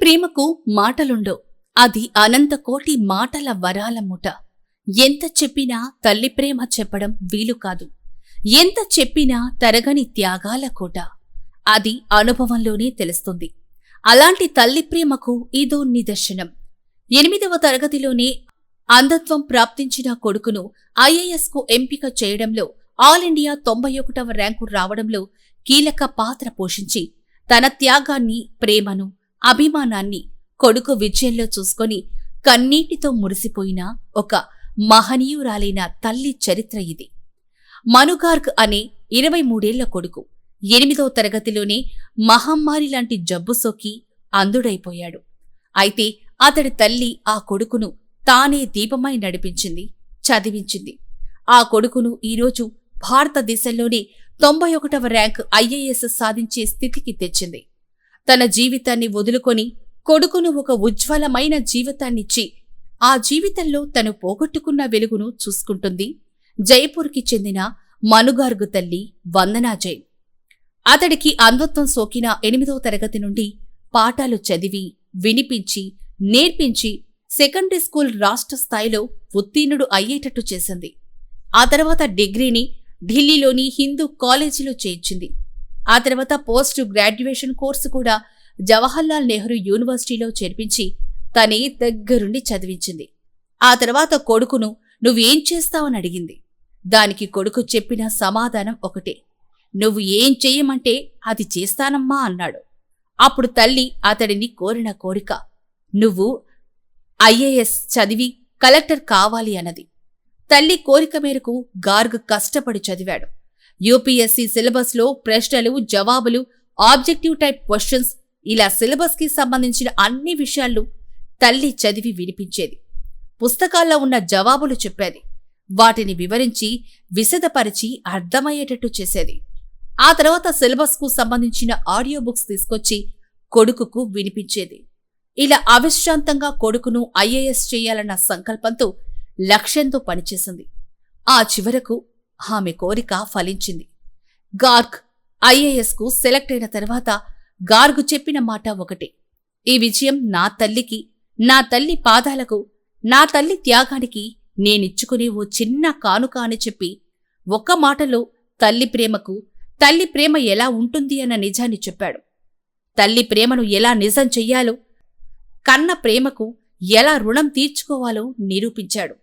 ప్రేమకు మాటలుండో అది అనంతకోటి మాటల వరాల ముఠ. ఎంత చెప్పినా తల్లి ప్రేమ చెప్పడం వీలు కాదు. ఎంత చెప్పినా తరగని త్యాగాల కోట. అది అనుభవంలోనే తెలుస్తుంది. అలాంటి తల్లి ప్రేమకు ఇదో నిదర్శనం. ఎనిమిదవ తరగతిలోనే అంధత్వం ప్రాప్తించిన కొడుకును ఐఏఎస్కు ఎంపిక చేయడంలో ఆల్ ఇండియా తొంభై ఒకటవ ర్యాంకు రావడంలో కీలక పాత్ర పోషించి తన త్యాగాన్ని ప్రేమను అభిమానాన్ని కొడుకు విజయంలో చూసుకొని కన్నీటితో మురిసిపోయిన ఒక మహనీయురాలైన తల్లి చరిత్ర ఇది. మనుగార్గ్ అనే ఇరవై మూడేళ్ళ కొడుకు ఎనిమిదవ తరగతిలోనే మహమ్మారి లాంటి జబ్బు సోకి అందుడైపోయాడు అయితే అతడి తల్లి ఆ కొడుకును తానే దీపమై నడిపించింది చదివించింది. ఆ కొడుకును ఈరోజు భారతదేశంలోనే తొంభై ఒకటవ ర్యాంక్ ఐఏఎస్ సాధించే స్థితికి తెచ్చింది. తన జీవితాన్ని వదులుకొని కొడుకును ఒక ఉజ్వలమైన జీవితాన్నిచ్చి ఆ జీవితంలో తను పోగొట్టుకున్న వెలుగును చూసుకుంటుంది. జైపూర్కి చెందిన మనుగార్గు తల్లి వందనా జైన్. అతడికి అంధత్వం సోకిన ఎనిమిదవ తరగతి నుండి పాఠాలు చదివి వినిపించి నేర్పించి సెకండరీ స్కూల్ రాష్ట్ర స్థాయిలో ఉత్తీర్ణుడు అయ్యేటట్టు చేసింది. ఆ తర్వాత డిగ్రీని ఢిల్లీలోని హిందూ కాలేజీలో చేర్చింది ఆ తర్వాత పోస్ట్ గ్రాడ్యుయేషన్ కోర్సు కూడా జవహర్లాల్ నెహ్రూ యూనివర్సిటీలో చేర్పించి తనే దగ్గరుండి చదివించింది. ఆ తర్వాత కొడుకును నువ్వేం చేస్తావని అడిగింది. దానికి కొడుకు చెప్పిన సమాధానం ఒకటే. నువ్వు ఏం చెయ్యమంటే అది చేస్తానమ్మా అన్నాడు. అప్పుడు తల్లి అతడిని కోరిన కోరిక నువ్వు ఐఏఎస్ చదివి కలెక్టర్ కావాలి అన్నది. తల్లి కోరిక మేరకు గార్గ్ కష్టపడి చదివాడు. యూపీఎస్సీ సిలబస్లో ప్రశ్నలు జవాబులు ఆబ్జెక్టివ్ టైప్ క్వశ్చన్స్ ఇలా సిలబస్కి సంబంధించిన అన్ని విషయాలు తల్లి చదివి వినిపించేది. పుస్తకాల్లో ఉన్న జవాబులు చెప్పేది. వాటిని వివరించి విశదపరిచి అర్థమయ్యేటట్టు చేసేది. ఆ తర్వాత సిలబస్కు సంబంధించిన ఆడియో బుక్స్ తీసుకొచ్చి కొడుకుకు వినిపించేది. ఇలా అవిశ్రాంతంగా కొడుకును ఐఏఎస్ చేయాలన్న సంకల్పంతో లక్ష్యంతో పనిచేసింది. ఆ చివరకు ఆమె కోరిక ఫలించింది. గార్గ్ ఐఏఎస్కు సెలెక్ట్ అయిన తర్వాత గార్గ్ చెప్పిన మాట ఒకటే. ఈ విజయం నా తల్లికి నా తల్లి పాదాలకు నా తల్లి త్యాగానికి నేనిచ్చుకునే ఓ చిన్న కానుక అని చెప్పి ఒక్క మాటలో తల్లి ప్రేమకు తల్లి ప్రేమ ఎలా ఉంటుంది అన్న నిజాన్ని చెప్పాడు. తల్లి ప్రేమను ఎలా నిజం చెయ్యాలో కన్న ప్రేమకు ఎలా రుణం తీర్చుకోవాలో నిరూపించాడు.